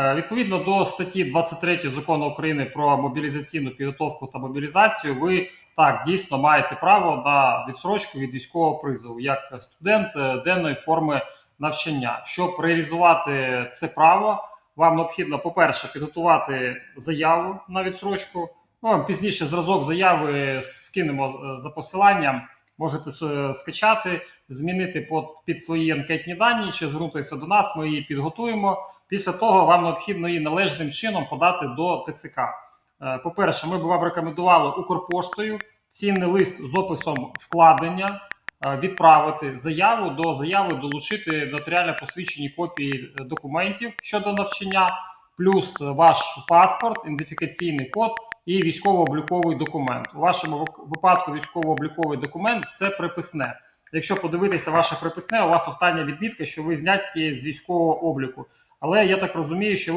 Е, Відповідно до статті 23 закону України про мобілізаційну підготовку та мобілізацію, ви так дійсно маєте право на відсрочку від військового призову як студент е, денної форми навчання. Щоб реалізувати це право, вам необхідно, по-перше, підготувати заяву на відсрочку. Ну, пізніше зразок заяви скинемо е, за посиланням. Можете скачати, змінити під, під свої анкетні дані чи звернутися до нас. Ми її підготуємо. Після того вам необхідно її належним чином подати до ТЦК. Е, По-перше, ми б вам рекомендували Укрпоштою цінний лист з описом вкладення е, відправити заяву до заяви долучити нотаріально посвідчені копії е, документів щодо навчання, плюс ваш паспорт, ідентифікаційний код і військово-обліковий документ. У вашому випадку військово-обліковий документ це приписне. Якщо подивитися ваше приписне, у вас остання відмітка, що ви зняті з військового обліку. Але я так розумію, що